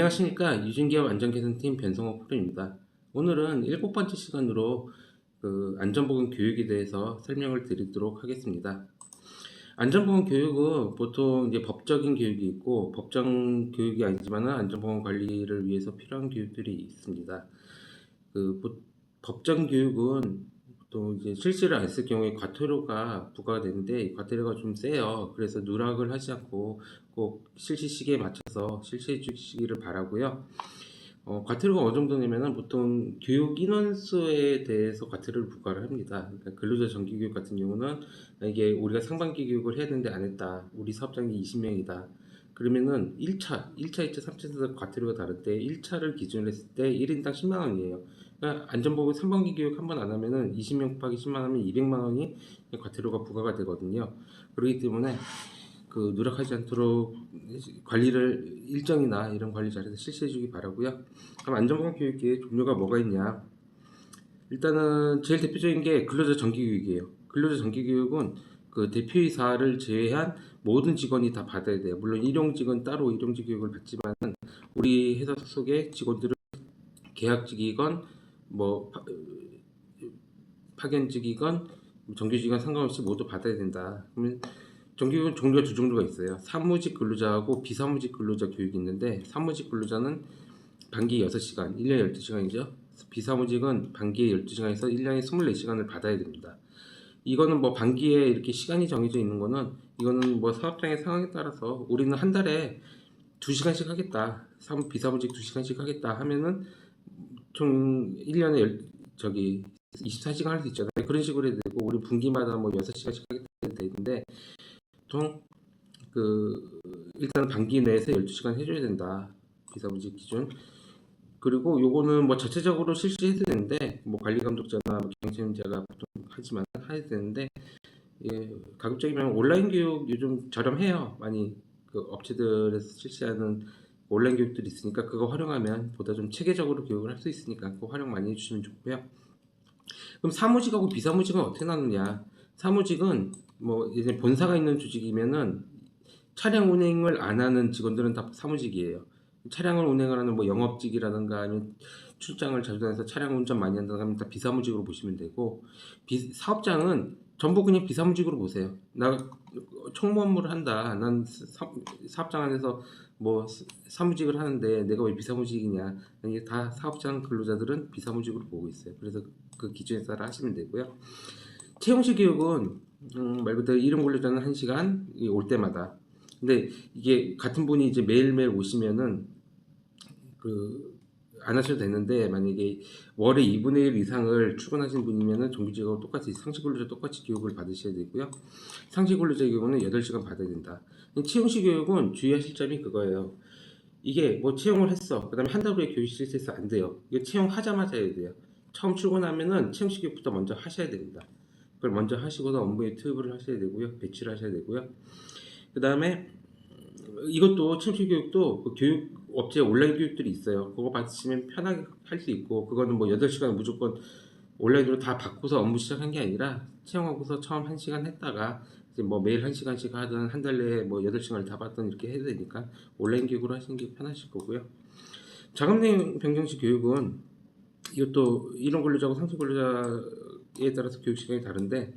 안녕하십니까 유진기업 안전개선팀 변성호 프로입니다. 오늘은 일곱 번째 시간으로 그 안전보건 교육에 대해서 설명을 드리도록 하겠습니다. 안전보건 교육은 보통 이제 법적인 교육이 있고 법정 교육이 아니지만 안전보건 관리를 위해서 필요한 교육들이 있습니다. 그 보- 법정 교육은 또 이제 실시를 안 했을 경우에 과태료가 부과가 되는데 이 과태료가 좀 세요. 그래서 누락을 하지 않고 꼭 실시 시기에 맞춰서 실시해 주시기를 바라고요. 어, 과태료가 어느 정도 내면은 보통 교육 인원수에 대해서 과태료를 부과를 합니다. 그러니까 근로자 정기 교육 같은 경우는 이게 우리가 상반기 교육을 해야 되는데 안 했다. 우리 사업장이 20명이다. 그러면은 1차, 1차, 2차, 3차에서 과태료가 다른데 1차를 기준으로 했을 때 1인당 10만 원이에요. 그러니까 안전보건 3반기 교육 한 번 안 하면은 20명 곱하기 10만 하면 200만 원이 과태료가 부과가 되거든요. 그렇기 때문에 그 누락하지 않도록 관리를 일정이나 이런 관리 자리에서 실시해 주기 바라고요. 그럼 안전보건 교육의 종류가 뭐가 있냐? 일단은 제일 대표적인 게 근로자 정기 교육이에요. 근로자 정기 교육은 그 대표이사를 제외한 모든 직원이 다 받아야 돼요. 물론 일용직은 따로 일용직 교육을 받지만 우리 회사 소속의 직원들은 계약직이건 뭐 파, 파견직이건 정규직이건 상관없이 모두 받아야 된다. 그러면 정규직은 종류가 두 종류가 있어요. 사무직 근로자하고 비사무직 근로자 교육이 있는데 사무직 근로자는 반기 6시간, 1년에 12시간이죠. 비사무직은 반기에 12시간에서 1년에 24시간을 받아야 됩니다. 이거는 뭐 반기에 이렇게 시간이 정해져 있는 거는 이거는 뭐 사업장의 상황에 따라서 우리는 한 달에 2시간씩 하겠다. 사무 비사무직 2시간씩 하겠다 하면은 총 1년에 열, 저기 24시간 할 수 있잖아요. 그런 식으로 해도 되고 우리 분기마다 뭐 6시간씩 하겠다 해도 되는데 보통 그 일단 반기 내에서 12시간 해줘야 된다. 비사무직 기준. 그리고 요거는 뭐 자체적으로 실시해도 되는데 뭐 관리 감독자나 뭐 경영체제가 보통 하지만 해야 되는데 예, 가급적이면 온라인 교육 요즘 저렴해요. 많이 그 업체들에서 실시하는 온라인 교육들이 있으니까 그거 활용하면 보다 좀 체계적으로 교육을 할 수 있으니까 그거 활용 많이 해주시면 좋고요. 그럼 사무직하고 비사무직은 어떻게 나누냐? 사무직은 뭐 이제 본사가 있는 조직이면은 차량 운행을 안 하는 직원들은 다 사무직이에요. 차량을 운행을 하는 뭐 영업직이라든가 아니면 출장을 자주 다녀서 차량 운전 많이 한다든가 하면 다 비사무직으로 보시면 되고 비, 사업장은 전부 그냥 비사무직으로 보세요. 나 총무 업무를 한다. 난 사, 사업장 안에서 뭐 사무직을 하는데 내가 왜 비사무직이냐? 이게 다 사업장 근로자들은 비사무직으로 보고 있어요. 그래서 그 기준에 따라 하시면 되고요. 채용식 교육은 음, 말 그대로 이름 근로자는 1시간 올 때마다 근데 이게 같은 분이 이제 매일매일 오시면은 그 안 하셔도 되는데 만약에 월에 2분의 1 이상을 출근하신 분이면은 정규직하고 똑같이 상시 근로자 똑같이 교육을 받으셔야 되고요. 상시 근로자 교육은 8시간 받아야 된다. 채용식 교육은 주의하실 점이 그거예요. 이게 뭐 채용을 했어. 그다음에 한 달 후에 교육 실시해서 안 돼요. 이게 채용하자마자 해야 돼요. 처음 출근하면은 채용식 교육부터 먼저 하셔야 됩니다. 그걸 먼저 하시고서 업무에 투입을 하셔야 되고요. 배치를 하셔야 되고요. 그 다음에 이것도 청취 교육도 그 교육 업체 온라인 교육들이 있어요. 그거 받으시면 편하게 할 수 있고 그거는 뭐 8시간 무조건 온라인으로 다 받고서 업무 시작한 게 아니라 채용하고서 처음 1시간 했다가 이제 뭐 매일 1시간씩 하든 한 달 내에 뭐 8시간을 다 받든 이렇게 해야 되니까 온라인 교육으로 하시는 게 편하실 거고요. 자금 내용 변경식 교육은 이것도 이론 근로자하고 상시 근로자에 따라서 교육 시간이 다른데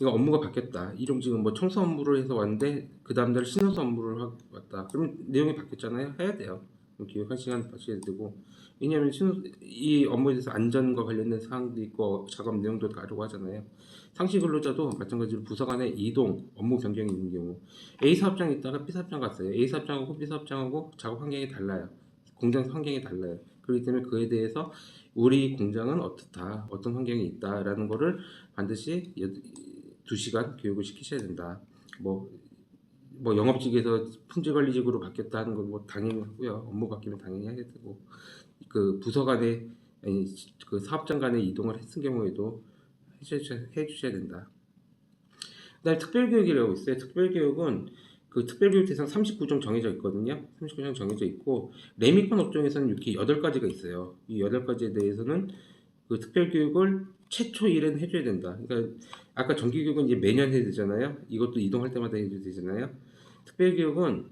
이거 업무가 바뀌었다. 일용직은 뭐 청소 업무를 해서 왔는데 그 다음날 신호수 업무를 왔다. 그럼 내용이 바뀌었잖아요. 해야 돼요. 한 시간 받으셔야 되고 왜냐하면 신호 이 업무에 대해서 안전과 관련된 사항도 있고 작업 내용도 다르고 하잖아요. 상시 근로자도 마찬가지로 부서 간의 이동, 업무 변경이 있는 경우 A 사업장에 있다가 B 사업장 갔어요. A 사업장하고 B 사업장하고 작업 환경이 달라요. 공장 환경이 달라요. 그렇기 때문에 그에 대해서 우리 공장은 어떻다, 어떤 환경이 있다라는 거를 반드시 여- 두 시간 교육을 시키셔야 된다. 뭐, 뭐 영업직에서 품질관리직으로 바뀌었다 하는 건 뭐 당연히 하고요. 업무 바뀌면 당연히 하게 되고 그 부서 간에 아니, 그 사업장 간에 이동을 했을 경우에도 해주셔야, 된다. 그다음에 특별교육이라고 있어요. 특별교육은 그 특별교육 대상 39종 정해져 있거든요. 39종 정해져 있고 레미콘 업종에서는 이렇게 8가지가 있어요. 이 8가지에 대해서는 그 특별교육을 최초 1회는 해줘야 된다. 그러니까 아까 정기교육은 이제 매년 해야 되잖아야 이것도 이동할 때마다 해야 되잖아요. 특별교육은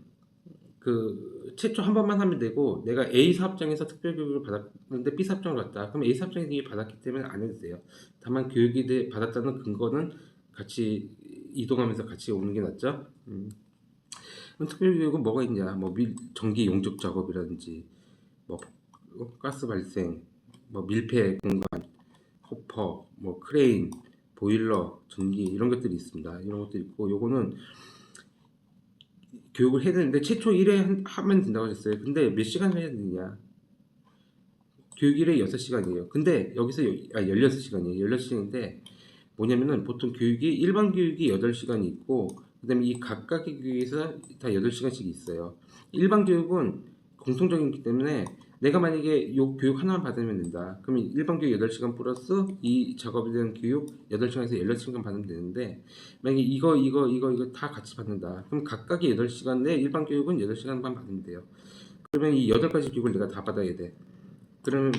그 최초 한 번만 하면 되고 내가 A 사업장에서 특별 교육을 받았는데 B 사업장을 갔다. 그럼 A 사업장에서 이미 받았기 때문에 안 해도 돼요. 다만 교육이 돼- 받았다는 근거는 같이 이동하면서 같이 오는 게 낫죠. 음. 그럼 특별 교육은 뭐가 있냐? 뭐 밀, 전기 용접 작업이라든지 뭐 어, 가스 발생, 뭐 밀폐 공간, 호퍼, 뭐 크레인, 보일러, 전기 이런 것들이 있습니다. 이런 것들이 있고 요거는 교육을 해야 되는데 최초 1회 하면 된다고 하셨어요. 근데 몇 시간 해야 되느냐? 교육 1회 6시간이에요. 근데 여기서 여- 아 16시간이에요. 16시간인데 뭐냐면은 보통 교육이 일반 교육이 8시간이 있고 그다음에 이 각각의 교육에서 다 8시간씩 있어요. 일반 교육은 공통적이기 때문에 내가 만약에 요 교육 하나만 받으면 된다. 그러면 일반 교육 8시간 플러스 이 작업에 대한 교육 8시간에서 16시간 받으면 되는데 만약에 이거 이거 이거 이거 다 같이 받는다. 그럼 각각의 8시간 내 일반 교육은 8시간만 받으면 돼요. 그러면 이 8가지 교육을 내가 다 받아야 돼. 그러면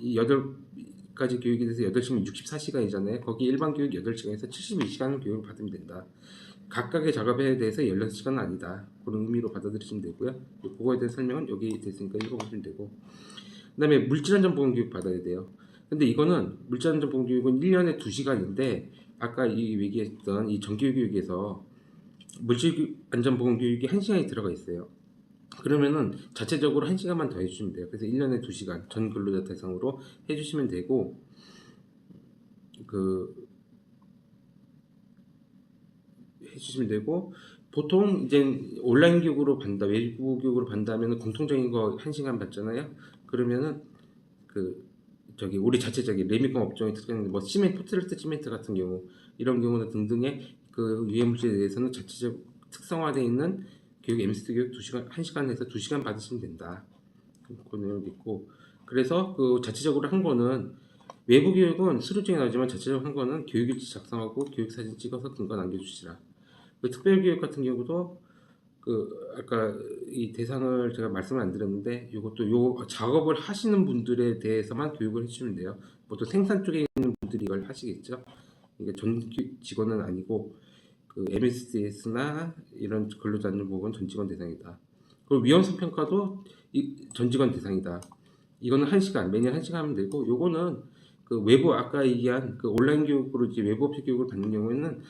이 8가지 교육에 대해서 8시간 64시간이잖아요. 거기 일반 교육 8시간에서 72시간을 교육을 받으면 된다. 각각의 작업에 대해서 16시간은 아니다. 그런 의미로 받아들이시면 되고요. 그거에 대한 설명은 여기 됐으니까 읽어보시면 되고. 그 다음에 물질안전보험 교육 받아야 돼요. 근데 이거는 물질안전보험 교육은 1년에 2시간인데 아까 이 얘기했던 이 정규 교육에서 물질안전보험 교육이 1시간이 들어가 있어요. 그러면은 자체적으로 1시간만 더 해주시면 돼요. 그래서 1년에 2시간 전 근로자 대상으로 해주시면 되고 그 해주시면 되고 보통 이제 온라인 교육으로 받다 외부 교육으로 받다면 공통적인 거 1시간 받잖아요. 그러면은 그 저기 우리 자체적인 레미컴 업종의 특징 뭐 시멘트 포트레스 시멘트 같은 경우 이런 경우는 등등의 그 유해 물질에 대해서는 자체적 특성화되어 있는 교육 MCT 교육 2시간 1시간에서 2시간 받으시면 된다. 그 내용이 있고 그래서 그 자체적으로 한 거는 외부 교육은 수료증이 나오지만 자체적으로 한 거는 교육일지 작성하고 교육 사진 찍어서 근거 남겨주시라. 그 특별 교육 같은 경우도 그 아까 이 대상을 제가 말씀을 안 드렸는데 이것도 요 작업을 하시는 분들에 대해서만 교육을 해주시면 돼요. 보통 생산 쪽에 있는 분들이 이걸 하시겠죠. 이게 전 기- 직원은 아니고 그 MSDS나 이런 근로자 안전보건 전 직원 대상이다. 그리고 위험성 평가도 이- 전 직원 대상이다. 이거는 한 시간 매년 한 시간 하면 되고 요거는 그 외부 아까 얘기한 그 온라인 교육으로 이제 외부 업체 교육을 받는 경우에는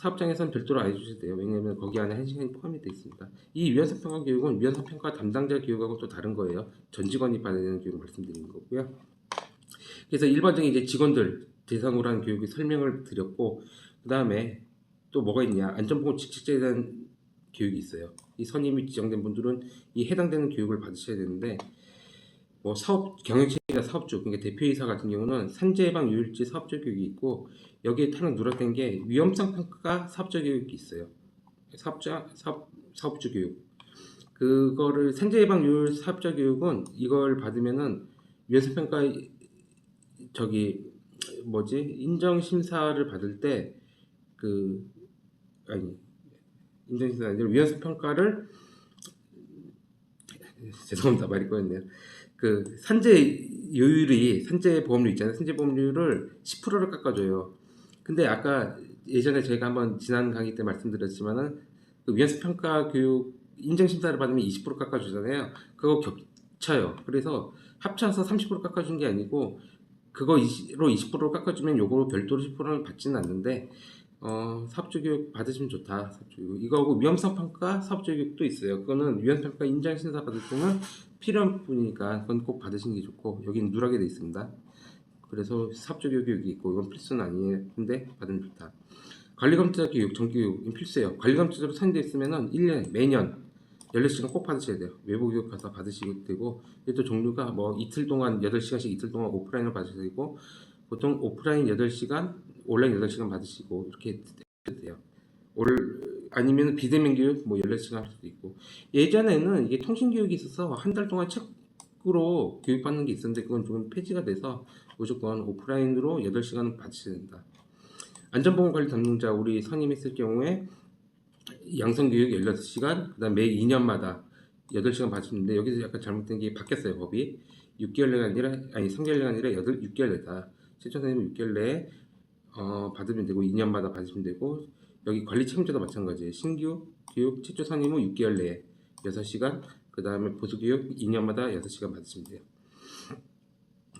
사업장에서는 별도로 안 해주셔도 돼요. 왜냐하면 거기 안에 한 시간이 포함이 되어 있습니다. 이 위험성 평가 교육은 위험성 평가 담당자 교육하고 또 다른 거예요. 전 직원이 받아야 되는 교육을 말씀드리는 거고요. 그래서 일반적인 이제 직원들 대상으로 한 교육의 설명을 드렸고 그 다음에 또 뭐가 있냐 안전보건 직책자에 대한 교육이 있어요. 이 선임이 지정된 분들은 이 해당되는 교육을 받으셔야 되는데 뭐 사업 경영체계나 사업주 그러니까 대표이사 같은 경우는 산재 예방 유일지 사업적 교육이 있고 여기에 타는 누락된 게 위험성 평가 사업적 교육이 있어요. 사업자 사업 사업주 교육 그거를 산재 예방 유일 사업적 교육은 이걸 받으면은 위험성 평가 저기 뭐지 인정 심사를 받을 때 그 아니 인정 심사 아니라 위험성 평가를 죄송합니다 말이 꼬였네요. 그 산재율이 산재 보험료 있잖아요. 산재 보험료를 10%를 깎아줘요. 근데 아까 예전에 저희가 한번 지난 강의 때 말씀드렸지만은 그 위험성 평가 교육 인정 심사를 받으면 20% 깎아주잖아요. 그거 겹쳐요. 그래서 합쳐서 30% 깎아준 게 아니고 그거 20로 20% 깎아주면 요거 별도로 10%는 받지는 않는데 어, 사업주 교육 받으시면 좋다. 사업주 교육. 이거하고 위험성 평가 사업주 교육도 있어요. 그거는 위험성 평가 인정 심사 받을 때는 필요한 부분이니까 그건 꼭 받으시는 게 좋고 여기는 누락이 돼 있습니다. 그래서 사업주 교육이 있고 이건 필수는. 근데 받으면 좋다. 관리검사 교육, 정교육은 필수예요. 관리검사로 선임돼 있으면은 1년에 매년 14시간 꼭 받으셔야 돼요. 외부 교육 가서 받으시게 되고 또 종류가 뭐 이틀 동안 8시간씩 이틀 동안 오프라인을 받으셔야 되고 보통 오프라인 8시간, 온라인 8시간 받으시고 이렇게 돼요. 올 아니면 비대면 교육 뭐 14시간 할 수도 있고 예전에는 이게 통신 교육이 있어서 한 달 동안 책으로 교육받는 게 있었는데 그건 조금 폐지가 돼서 무조건 오프라인으로 8시간 받으셔야 된다. 안전보건 관리 담당자 우리 선임했을 경우에 양성교육 16시간, 그 다음 매 2년마다 8시간 받으시는데 여기서 약간 잘못된 게 바뀌었어요, 법이. 6개월 내가 아니라, 아니 3개월 내가 아니라 8, 6개월 내다. 최초 선생님은 6개월 내에 어, 받으면 되고 2년마다 받으시면 되고 여기 관리 책임자도 마찬가지예요. 신규 교육 최초 선임은 6개월 내에 6시간 그 다음에 보수교육 2년마다 6시간 받으시면 돼요.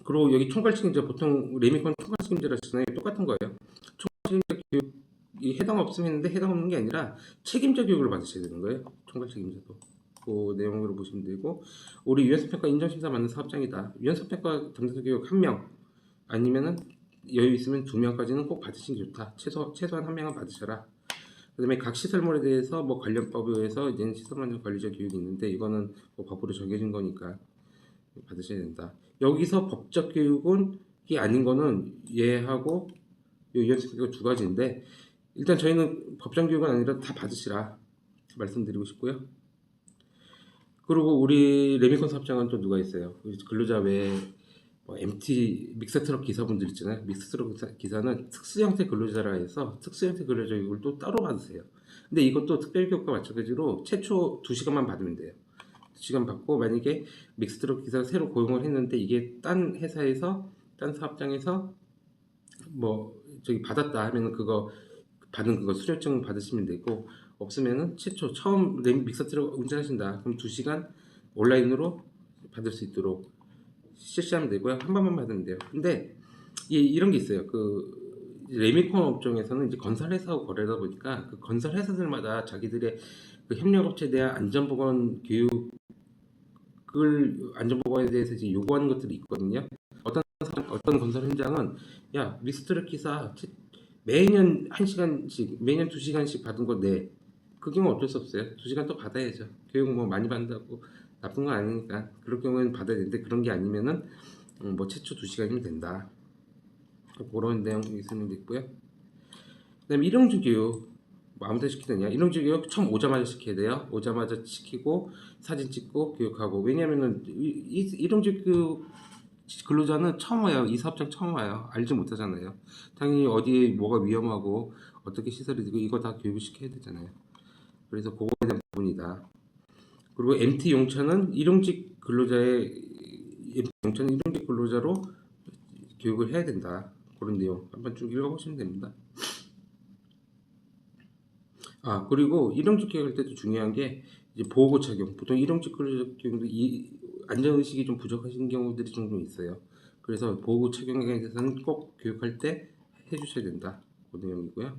그리고 여기 총괄 책임자 보통 레미콘 총괄 책임자라 하시잖아요. 똑같은 거예요. 총괄 책임자 교육이 해당 없으면 있는데 해당 없는 게 아니라 책임자 교육을 받으셔야 되는 거예요. 총괄 책임자도. 그 내용으로 보시면 되고 우리 유연성평가 인정심사 받는 사업장이다. 유연성평가 담당자 교육 한명 아니면은 여유 있으면 두 명까지는 꼭 받으시는 게 좋다. 최소 최소한 한 명은 받으셔라. 그 다음에 각 시설물에 대해서 뭐 관련법에 의해서 이제는 시설물 관리자 교육이 있는데 이거는 뭐 법으로 정해진 거니까 받으셔야 된다. 여기서 법적 교육은 이 아닌 거는 얘하고 요 이연습 교육 두 가지인데 일단 저희는 법정 교육은 아니라 다 받으시라 말씀드리고 싶고요. 그리고 우리 레미콘 사업장은 또 누가 있어요? 우리 근로자 외에 뭐 MT 믹스트럭 기사분들 있잖아요. 믹스트럭 기사, 기사는 특수 형태 근로자라 해서 특수 형태 근로자 교육을 또 따로 받으세요. 근데 이것도 특별교육과 마찬가지로 최초 2시간만 받으면 돼요. 2시간 받고 만약에 믹스트럭 기사를 새로 고용을 했는데 이게 딴 회사에서 딴 사업장에서 뭐 저기 받았다 하면은 그거 받은 그거 수료증 받으시면 되고 없으면은 최초 처음 믹서트럭 운전하신다 그럼 2시간 온라인으로 받을 수 있도록 실시하면 되고요 한 번만 받으면 돼요 근데 이, 이런 게 있어요 그 레미콘 업종에서는 이제 건설회사하고 거래다 보니까 그 건설회사들마다 자기들의 그 협력업체에 대한 안전보건 교육을 안전보건에 대해서 이제 요구하는 것들이 있거든요 어떤 어떤 건설 현장은 야 믹스트럭 기사 채- 매년 한 시간씩 매년 두 시간씩 받은 거 내. 그 경우 어쩔 수 없어요. 두 시간 또 받아야죠. 교육 뭐 많이 받는다고 나쁜 건 아니니까 그럴 경우에는 받아야 되는데 그런 게 아니면은 음, 뭐 최초 두 시간이면 된다. 그런 내용 있으면 있고요. 그 다음에 일용직 교육 뭐 아무 데나 시키느냐 일용직 교육 처음 오자마자 시켜야 돼요. 오자마자 시키고 사진 찍고 교육하고 왜냐면은 일용직 교육 근로자는 처음 와요. 이 사업장 처음 와요. 알지 못하잖아요. 당연히 어디에 뭐가 위험하고 어떻게 시설이 되고 이거 다 교육을 시켜야 되잖아요. 그래서 그거에 대한 부분이다. 그리고 MT 용차는 일용직 근로자의 MT 용차는 일용직 근로자로 교육을 해야 된다. 그런 내용 한번 쭉 읽어보시면 됩니다. 아 그리고 일용직 교육할 때도 중요한 게 이제 보호 착용. 보통 일용직 근로자 교육도 이 안전 의식이 좀 부족하신 경우들이 종종 있어요. 그래서 보호 착용에 대해서는 꼭 교육할 때 해주셔야 된다. 그 내용이고요.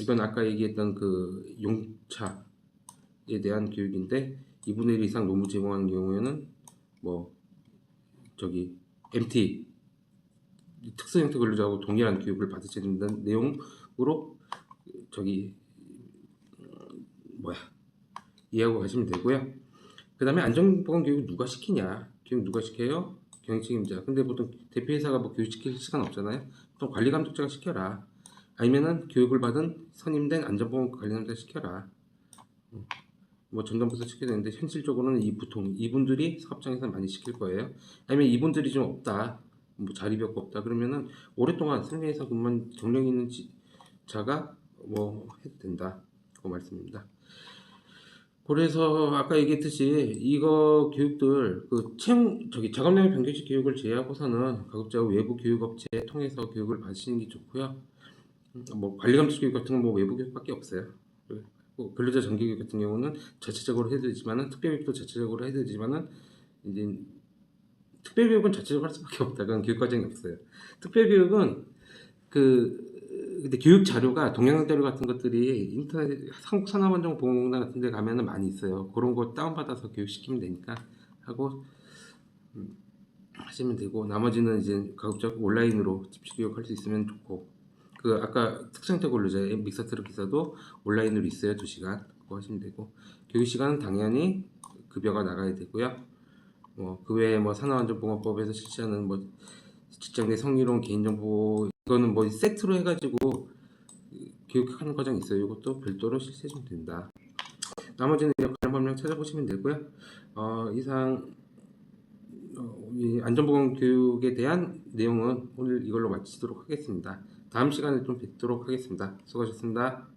이건 아까 얘기했던 그 용차에 대한 교육인데 2분의 1 이상 노무 제공하는 경우에는 뭐 저기 MT 특수 형태 근로자하고 동일한 교육을 받으셔야 된다는 내용으로 저기 음, 뭐야 이해하고 가시면 되고요. 그 다음에 안전보건 교육 누가 시키냐? 교육 누가 시켜요? 경영 책임자. 근데 보통 대표이사가 뭐 교육 시킬 시간 없잖아요. 보통 관리 감독자가 시켜라. 아니면은 교육을 받은 선임된 안전보건 관리 감독자 시켜라. 음, 뭐 전담부서 시켜야 되는데 현실적으로는 이 보통 이분들이 사업장에서 많이 시킬 거예요. 아니면 이분들이 좀 없다. 뭐 자리벽 없다 그러면은 오랫동안 승리에서 근무한 경력 있는 지- 자가 뭐 해도 된다. 그 말씀입니다. 그래서 아까 얘기했듯이 이거 교육들 그 채용 저기 작업량의 변경식 교육을 제외하고서는 가급적 외부 교육업체 통해서 교육을 받으시는 게 좋고요. 음, 뭐 관리 감독 교육 같은 건 뭐 외부 교육밖에 없어요. 근로자 정기 교육 같은 경우는 자체적으로 해드리지만은 특별교육도 자체적으로 해드리지만은 이제 특별교육은 자체적으로 할 수밖에 없다. 그건 교육 과정이 없어요. 특별교육은 그 근데 교육 자료가 동영상 자료 같은 것들이 인터넷 한국 산업안전 보건공단 같은 데 가면은 많이 있어요. 그런 거 다운받아서 교육시키면 되니까 하고 음, 하시면 되고 나머지는 이제 가급적 온라인으로 집중 교육할 수 있으면 좋고 그 아까 특성태 근로자 믹서트럭 기사도 온라인으로 있어요. 2시간 그거 하시면 되고 교육 시간은 당연히 급여가 나가야 되고요. 뭐 그 외에 뭐 산업안전보건법에서 실시하는 뭐 직장 내 성희롱 개인정보 이거는 뭐 세트로 해가지고 교육하는 과정이 있어요. 이것도 별도로 실시해 주면 된다. 나머지는 관련 법령 찾아보시면 되고요. 어, 이상 어, 이 안전보건 교육에 대한 내용은 오늘 이걸로 마치도록 하겠습니다. 다음 시간에 좀 뵙도록 하겠습니다. 수고하셨습니다.